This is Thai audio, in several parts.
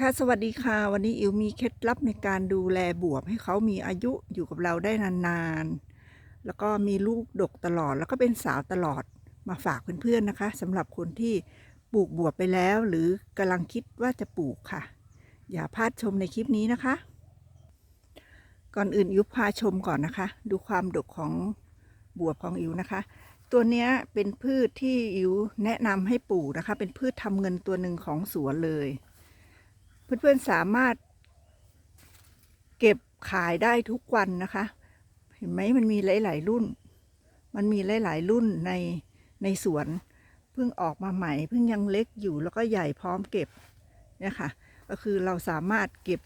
ค่ะสวัสดีค่ะ วันนี้อิวมีเคล็ดลับในการดูแลบวบให้เขามีอายุอยู่กับเราได้นานๆ แล้วก็มีลูกดกตลอด แล้วก็เป็นสาวตลอดมาฝากเพื่อนๆนะคะสำหรับคนที่ปลูกบวบไปแล้ว หรือกำลังคิดว่าจะปลูกค่ะ อย่าพลาดชมในคลิปนี้นะคะ ก่อนอื่นอิวพาชมก่อนนะคะ ดูความดกของบวบของอิวนะคะ ตัวนี้เป็นพืชที่อิวแนะนำให้ปลูกนะคะ เป็นพืชทำเงินตัวหนึ่งของสวนเลย เพื่อนๆสามารถ เก็บขายได้ทุกวันนะคะ เห็นไหมมันมีหลาย ๆ รุ่น มันมีหลาย ๆ รุ่นในในสวนเพิ่งออกมาใหม่เพิ่งยังเล็กอยู่แล้วก็ใหญ่พร้อมเก็บเนี่ยค่ะ ก็คือเราสามารถเก็บ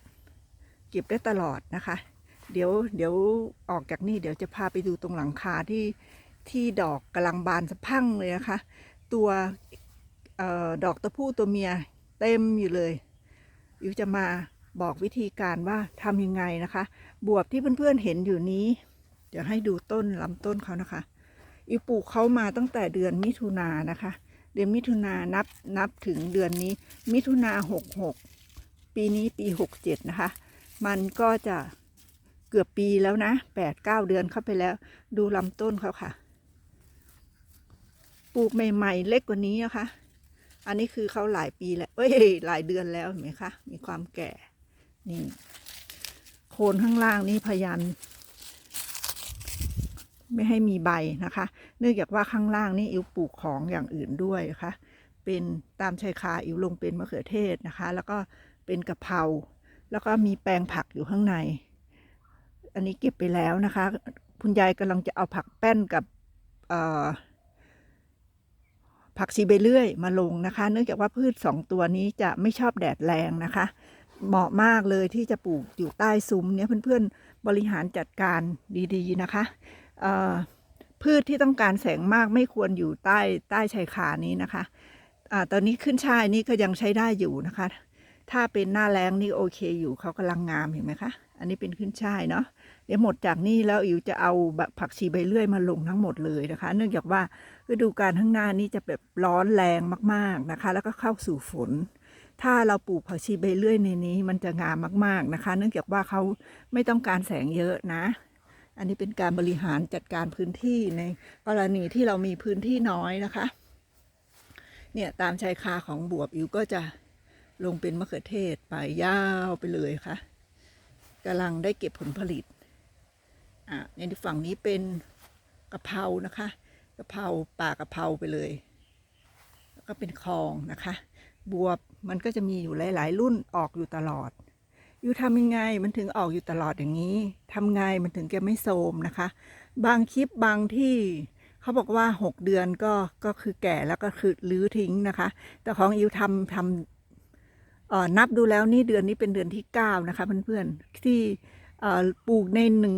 เก็บได้ตลอดนะคะ เดี๋ยวเดี๋ยวออกจากนี่เดี๋ยวจะพาไปดูตรงหลังคาที่ที่ดอกกำลังบานสะพั่งเลยนะคะ ตัวออดอกตะพูตัวเมียเต็มอยู่เลย อิวจะมาบอกวิธีการว่าทำยังไงนะคะ บวบที่เพื่อนๆเห็นอยู่นี้ เดี๋ยวให้ดูต้นลำต้นเขานะคะ อิวปลูกเขามาตั้งแต่เดือนมิถุนายนนะคะ เดือนมิถุนายนนับนับถึงเดือนนี้ มิถุนาหกหกปีนี้ปีหกเจ็ดนะคะ มันก็จะเกือบปีแล้วนะแปดเก้าเดือนเข้าไปแล้ว ดูลำต้นเขาค่ะ ปลูกใหม่ ๆ เล็กกว่านี้นะคะ อันนี้คือเขาหลายปีแล้วเอ้ยหลายเดือนแล้วเห็นไหมคะ มีความแก่ นี่ โคนข้างล่างนี่พยายามไม่ให้มีใบนะคะ เนื่องจากว่าข้างล่างนี่อิวปลูกของอย่างอื่นด้วยนะคะ เป็นตามชายคาอิวลงเป็นมะเขือเทศนะคะ แล้วก็เป็นกะเพราแล้วก็มีแปลงผักอยู่ข้างใน อันนี้เก็บไปแล้วนะคะ คุณยายกำลังจะเอาผักแป้นกับเอ่อ ผักชีใบเลื่อยมาลงนะคะ เนื่องจากว่าพืชสองตัวนี้จะไม่ชอบแดดแรงนะคะ เหมาะมากเลยที่จะปลูกอยู่ใต้ซุ้มเนี่ยเพื่อนๆบริหารจัดการดีๆนะคะพืชที่ต้องการแสงมากไม่ควรอยู่ใต้ใต้ชายคานี้นะคะอาตอนนี้ขึ้นช่ายนี่ก็ยังใช้ได้อยู่นะคะ ถ้าเป็นหน้าแรงนี่โอเคอยู่เขากำลังงามเห็นไหมคะ อันนี้เป็นขึ้นช่ายเนาะเดี๋ยวหมดจากนี่แล้วอิ๋วจะเอาแบบผักชีใบเลื่อยมาลงทั้งหมดเลยนะคะ เนื่องจากว่าฤดูกาลข้างหน้านี้จะแบบร้อนแรงมากๆนะคะ แล้วก็เข้าสู่ฝน ถ้าเราปลูกผักชีใบเลื่อยในนี้ มันจะงามมากๆนะคะ เนื่องจากว่าเขาไม่ต้องการแสงเยอะนะ อันนี้เป็นการบริหารจัดการพื้นที่ในกรณีที่เรามีพื้นที่น้อยนะคะ เนี่ยตามชายคาของบวบอิ๋วก็จะ ลงเป็นมะเขือเทศไปยาวไปเลยค่ะกำลังได้เก็บผลผลิตอะในฝั่งนี้เป็นกะเพรานะคะกะเพราป่ากะเพราไปเลยแล้วก็เป็นคลองนะคะ บวบมันก็จะมีอยู่หลาย ๆ รุ่นออกอยู่ตลอดอยู่ทำยังไงมันถึงออกอยู่ตลอดอย่างนี้ทำไงมันถึงแกไม่โทรมนะคะ บางคลิปบางที่เขาบอกว่าหกเดือนก็ก็คือแก่แล้วก็คือลื้อทิ้งนะคะ แต่ของอิวทำทำ นับดูแล้วนี่เดือนนี้เป็นเดือนที่เก้านะคะเพื่อนๆที่ปลูกในหนึ่ง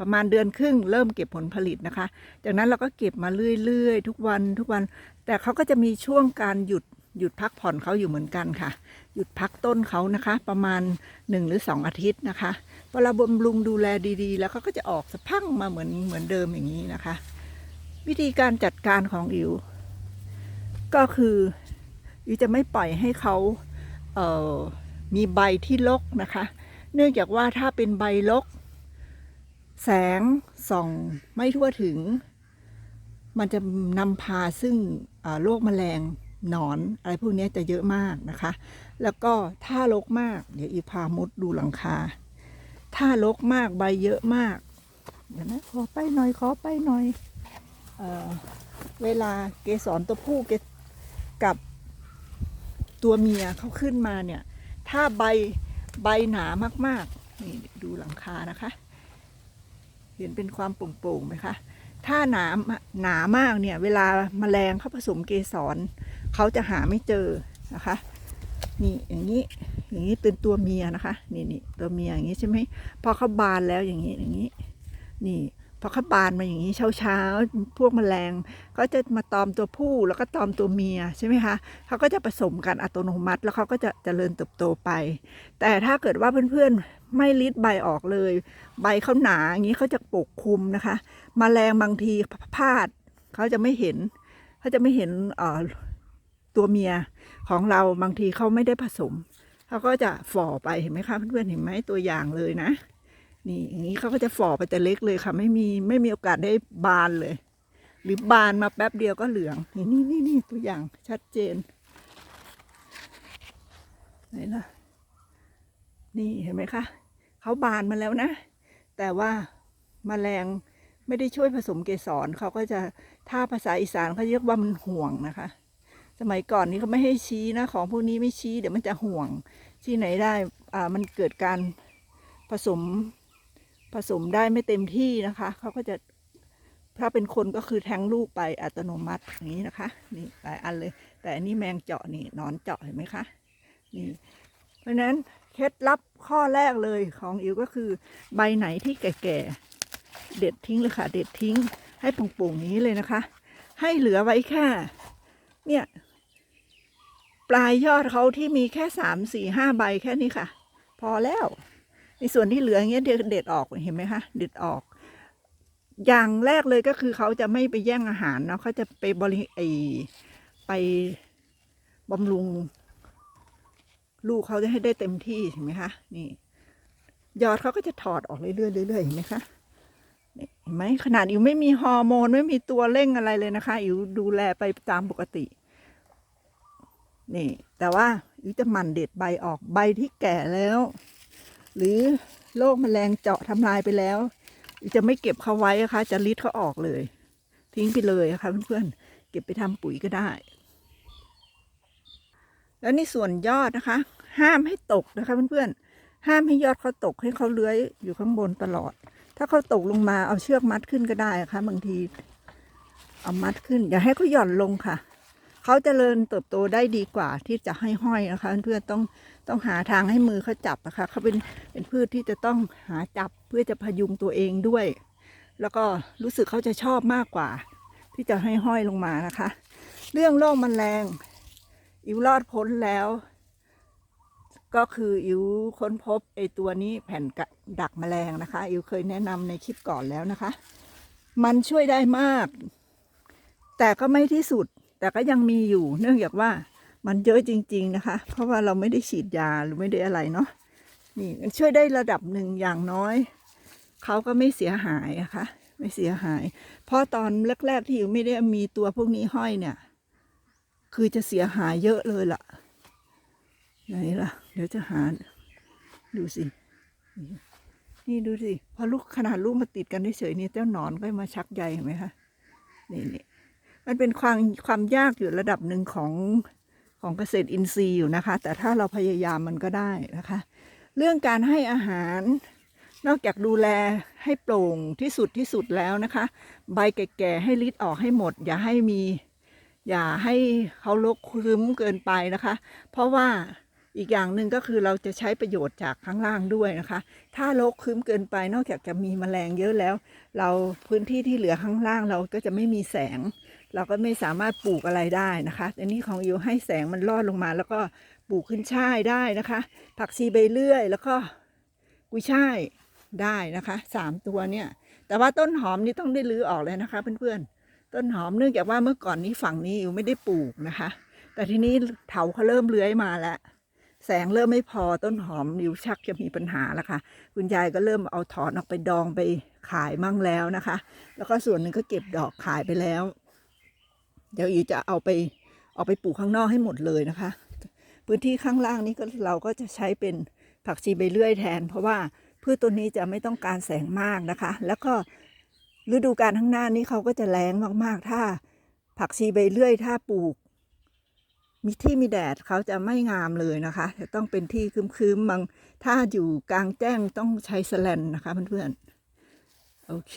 ประมาณเดือนครึ่งเริ่มเก็บผลผลิตนะคะ จากนั้นเราก็เก็บมาเรื่อยๆ ทุกวันทุกวัน แต่เขาก็จะมีช่วงการหยุดหยุดพักผ่อนเขาอยู่เหมือนกันค่ะ หยุดพักต้นเขานะคะ ประมาณหนึ่งหรือสองอาทิตย์นะคะพอเราบำรุงดูแลดีๆ แล้วเขาก็จะออกสะพั่งมาเหมือนเหมือนเดิมอย่างนี้นะคะ วิธีการจัดการของอิว ก็คืออิวจะไม่ปล่อยให้เขา มีใบที่รกนะคะ เนื่องจากว่าถ้าเป็นใบรกแสงส่องไม่ทั่วถึง มันจะนำพาซึ่งโรคแมลงหนอนอะไรพวกนี้จะเยอะมากนะคะ แล้วก็ถ้ารกมาก เดี๋ยวอีพามุดดูหลังคา ถ้ารกมากใบเยอะมากเดี๋ยวนะขอไปหน่อยขอไปหน่อยเอเวลาเกสรตัวผู้กับ ตัวเมียเขาขึ้นมาเนี่ย ถ้าใบใบหนามากๆนี่ดูหลังคานะคะ เห็นเป็นความโปร่งๆไหมคะถ้าหนาหนามากเนี่ย เวลาแมลงเขาผสมเกสรเขาจะหาไม่เจอนะคะ นี่อย่างนี้อย่างนี้เป็นตัวเมียนะคะ นี่นี่ตัวเมียอย่างนี้ใช่ไหมพอเขาบานแล้วอย่างนี้อย่างนี้ นี่ พอเขาบานมาอย่างนี้เช้าเช้าๆพวกแมลง ก็จะมาตอมตัวผู้แล้วก็ตอมตัวเมียใช่ไหมคะเขาก็จะผสมกันอัตโนมัติ แล้วเขาก็จะเจริญเติบโตไป แต่ถ้าเกิดว่าเพื่อนๆไม่ริดใบออกเลย ใบเขาหนาอย่างนี้เขาจะปกคลุมนะคะมแมลงบางทีพลาดเขาจะไม่เห็นเขาจะไม่เห็นตัวเมียของเราบางทีเขาไม่ได้ผสมเขาก็จะฝ่อไปเห็นไหมคะเพื่อนๆเห็นไหมตัวอย่างเลยนะ นี่อย่างนี้เขาก็จะฝ่อไปแต่เล็กเลยค่ะ ไม่มีไม่มีโอกาสได้บานเลย หรือบานมาแป๊บเดียวก็เหลือง นี่นี่นี่นี่ตัวอย่างชัดเจนไหนล่ะ นี่เห็นไหมคะเขาบานมาแล้วนะ แต่ว่ามาแมลงไม่ได้ช่วยผสมเกสรเขาก็จะถ้าภาษาอีสานเขาเรียกว่ามันห่วงนะคะ สมัยก่อนนี้เขาไม่ให้ชี้นะ ของพวกนี้ไม่ชี้เดี๋ยวมันจะห่วง ที่ไหนได้อ่ามันเกิดการผสม ผสมได้ไม่เต็มที่นะคะเขาก็จะถ้าเป็นคนก็คือแทงลูกไปอัตโนมัติอย่างนี้นะคะนี่หลายอันเลย แต่อันนี้แมงเจาะนี่นอนเจาะเห็นไหมคะนี่เพราะฉะนั้นเคล็ดลับข้อแรกเลยของอิวก็คือ ใบไหนที่แก่ๆเด็ดทิ้งเลยค่ะ เด็ดทิ้ง ให้โป่งๆงนี้เลยนะคะ ให้เหลือไว้แค่เนี่ยปลายยอดเขาที่มีแค่สามสี่ห้าใบแค่นี้ค่ะ พอแล้ว ในส่วนที่เหลืออย่างเงี้ยเด็ดออกเห็นไหมคะเด็ดออก อย่างแรกเลยก็คือเขาจะไม่ไปแย่งอาหารเนาะเขาจะไปบริไอไปบำรุง ลูกเขาจะให้ได้เต็มที่เห็นไหมคะนี่ ยอดเขาก็จะถอดออกเรื่อยๆเรื่อยๆเห็นไหมคะเห็นไหมขนาดอิวไม่มีฮอร์โมนไม่มีตัวเร่งอะไรเลยนะคะอิวดูแลไปตามปกติ นี่ แต่ว่าอิวจะมันเด็ดใบออกใบที่แก่แล้ว หรือโรคแมลงเจาะทำลายไปแล้ว จะไม่เก็บเขาไว้นะคะ จะลิดเขาออกเลย ทิ้งไปเลยนะคะเพื่อนๆเก็บไปทำปุ๋ยก็ได้ แล้วในส่วนยอดนะคะ ห้ามให้ตกนะคะเพื่อนๆห้ามให้ยอดเขาตกให้เขาเลื้อยอยู่ข้างบนตลอด ถ้าเขาตกลงมาเอาเชือกมัดขึ้นก็ได้ค่ะบางทีเอามัดขึ้น อย่าให้เขาหย่อนลงค่ะ เขาจเจริญเติบโตได้ดีกว่าที่จะให้ห้อยนะคะ เพื่อนต้องต้องหาทางให้มือเขาจับนะคะเขาเป็นเป็นพืชที่จะต้องหาจับเพื่อจะพยุงตัวเองด้วย แล้วก็รู้สึกเขาจะชอบมากกว่า ที่จะให้ห้อยลงมานะคะ เรื่องโรคแมลงอิวรอดพ้นแล้ว ก็คืออิวค้นพบไอตัวนี้แผ่นกะดักแมลงนะคะ อิวเคยแนะนำในคลิปก่อนแล้วนะคะ มันช่วยได้มาก แต่ก็ไม่ที่สุด แต่ก็ยังมีอยู่ เนื่องจากว่ามันเยอะจริง ๆนะคะ เพราะว่าเราไม่ได้ฉีดยาหรือไม่ได้อะไรเนาะนี่ช่วยได้ระดับหนึ่งอย่างน้อย เขาก็ไม่เสียหายอะคะไม่เสียหาย เพราะตอนแรก ๆ ที่ไม่ได้มีตัวพวกนี้ห้อยเนี่ย คือจะเสียหายเยอะเลยล่ะ ไหนล่ะ เดี๋ยวจะหา ดูสิ นี่ดูสิ พอลูกขนาดลูกมาติดกันเฉยๆนี่เจ้าหนอนก็มาชักใยเห็นไหมคะ นี่นี่ มันเป็นความความยากอยู่ระดับหนึ่งของของเกษตรอินทรีย์อยู่นะคะ แต่ถ้าเราพยายามมันก็ได้นะคะ เรื่องการให้อาหารนอกจากดูแลให้โปร่งที่สุดที่สุดแล้วนะคะ ใบแก่ๆให้ริดออกให้หมด อย่าให้มี อย่าให้เขาลกคืมเกินไปนะคะ เพราะว่าอีกอย่างหนึ่งก็คือเราจะใช้ประโยชน์จากข้างล่างด้วยนะคะ ถ้าลกคืมเกินไปนอกจากจะมีแมลงเยอะแล้ว เราพื้นที่ที่เหลือข้างล่างเราก็จะไม่มีแสง เราก็ไม่สามารถปลูกอะไรได้นะคะแต่นี่ของอิวให้แสงมันลอดลงมา แล้วก็ปลูกขึ้นช่ายได้นะคะ ผักชีใบเลื่อย แล้วก็กุยช่ายได้นะคะสามตัวเนี่ย แต่ว่าต้นหอมนี่ต้องได้รื้อออกเลยนะคะ เพื่อนๆ ต้นหอมเนื่องจากว่าเมื่อก่อนนี้ฝั่งนี้อิวไม่ได้ปลูกนะคะ แต่ทีนี้เถาเขาเริ่มเลื้อยมาแล้วแสงเริ่มไม่พอต้นหอมอิวชักจะมีปัญหาแล้วค่ะ คุณยายก็เริ่มเอาถอนออกไปดองไปขายมั่งแล้วนะคะ แล้วก็ส่วนหนึ่งก็เก็บดอกขายไปแล้ว เดี๋ยวอิวจะเอาไปเอาไปปลูกข้างนอกให้หมดเลยนะคะ พื้นที่ข้างล่างนี้ก็เราก็จะใช้เป็นผักชีใบเลื่อยแทน เพราะว่าพืชตัวนี้จะไม่ต้องการแสงมากนะคะ แล้วก็ฤดูกาลข้างหน้านี้เขาก็จะแรงมากๆ ถ้าผักชีใบเลื่อยถ้าปลูก มีที่มีแดดเขาจะไม่งามเลยนะคะจะต้องเป็นที่คืมๆบางถ้าอยู่กลางแจ้งต้องใช้สแลนนะคะเพื่อนๆโอเค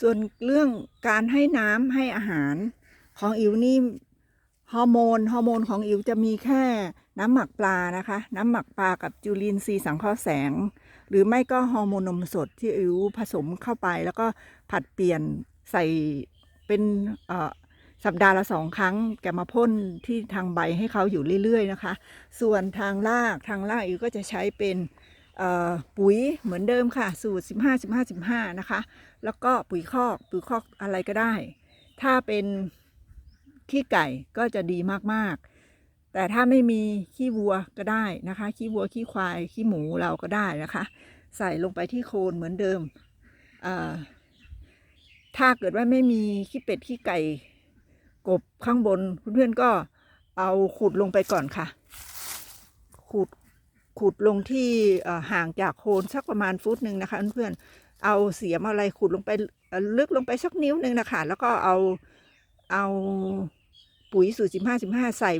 ส่วนเรื่องการให้น้ำให้อาหารของอิวนี่ฮอร์โมนฮอร์โมนของอิวจะมีแค่น้ำหมักปลานะคะ น้ำหมักปลากับจุลินทรีย์สังเคราะห์แสง หรือไม่ก็ฮอร์โมนนมสดที่อิวผสมเข้าไป แล้วก็ผัดเปลี่ยนใส่เป็นสัปดาห์ละสองครั้ง แกมาพ่นที่ทางใบให้เขาอยู่เรื่อยๆนะคะ ส่วนทางรากทางรากอิวก็จะใช้เป็น ปุ๋ยเหมือนเดิมค่ะ สูตร 15 15 15 นะคะ แล้วก็ปุ๋ยคอกปุ๋ยคอกอะไรก็ได้ ถ้าเป็นขี้ไก่ก็จะดีมากๆ แต่ถ้าไม่มีขี้วัวก็ได้นะคะ ขี้วัวขี้ควายขี้หมูเราก็ได้นะคะ ใส่ลงไปที่โคนเหมือนเดิม ถ้าเกิดว่าไม่มีขี้เป็ดขี้ไก่กบข้างบนเพื่อนๆก็เอาขุดลงไปก่อนค่ะ ขุด ขุดลงที่ห่างจากโคนสักประมาณฟุตหนึ่งนะคะเพื่อนๆเอาเสียมอะไรขุดลงไปลึกลงไปสักนิ้วหนึ่งนะคะแล้วก็เอาเอาปุ๋ยสูตรสิบห้าสิบห้าใส่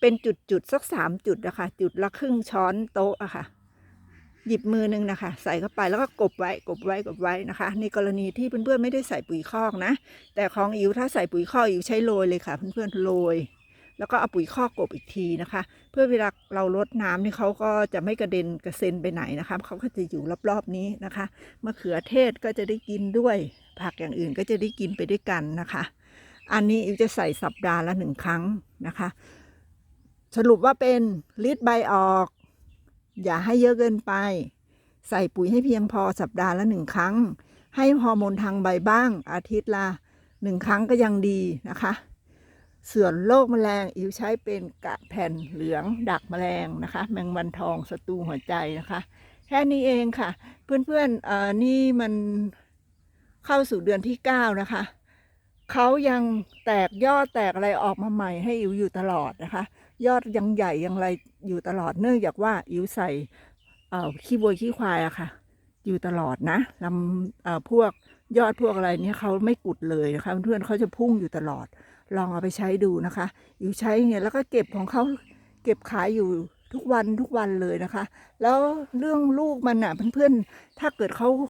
เป็นจุดๆสักสามจุดนะคะจุดละครึ่งช้อนโต๊ะอะค่ะหยิบมือหนึงนะคะ ใส่เข้าไปแล้วก็กบไว้กบไว้กบไว้นะคะ ในกรณีที่เพื่อนๆไม่ได้ใส่ปุ๋ยคอกนะ แต่ของอิ๋วถ้าใส่ปุ๋ยคอกอิ๋วใช้โรยเลยค่ะ เพื่อนๆโรย แล้วก็เอาปุ๋ยคอกกบอีกทีนะคะ เพื่อเวลาเราลดน้ำนี่เขาก็จะไม่กระเด็นกระเซ็นไปไหนนะคะเขาก็จะอยู่รอบๆนี้นะคะมะเขือเทศก็จะได้กินด้วย ผักอย่างอื่นก็จะได้กินไปด้วยกันนะคะ อันนี้อิ๋วจะใส่สัปดาห์ละหนึ่งครั้งนะคะ สรุปว่าเป็นลิดใบออก อย่าให้เยอะเกินไป ใส่ปุ๋ยให้เพียงพอสัปดาห์ละหนึ่งครั้ง ให้ฮอร์โมนทางใบบ้าง อาทิตย์ละหนึ่งครั้งก็ยังดีนะคะ ส่วนโรคแมลงอิวใช้เป็นกะแผ่นเหลืองดักแมลงนะคะ แมงวันทองศัตรูหัวใจนะคะ แค่นี้เองค่ะ เพื่อนๆเอ่อนี่มันเข้าสู่เดือนที่เก้านะคะเขายังแตกยอดแตกอะไรออกมาใหม่ให้อิวอยู่ตลอดนะคะ ยอดยังใหญ่ยังอะไรอยู่ตลอดเนื่องจากว่าอิวใส่เอ่อขี้บวยขี้ควายอะค่ะ อยู่ตลอดนะลำเอ่อพวกยอดพวกอะไรเนี่ยเขาไม่กุดเลยนะคะเพื่อนเขาจะพุ่งอยู่ตลอด ลองเอาไปใช้ดูนะคะ อยู่ใช้เนี่ยแล้วก็เก็บของเขาเก็บขายอยู่ทุกวันทุกวันเลยนะคะ แล้วเรื่องลูกมันอะเพื่อนๆถ้าเกิดเขา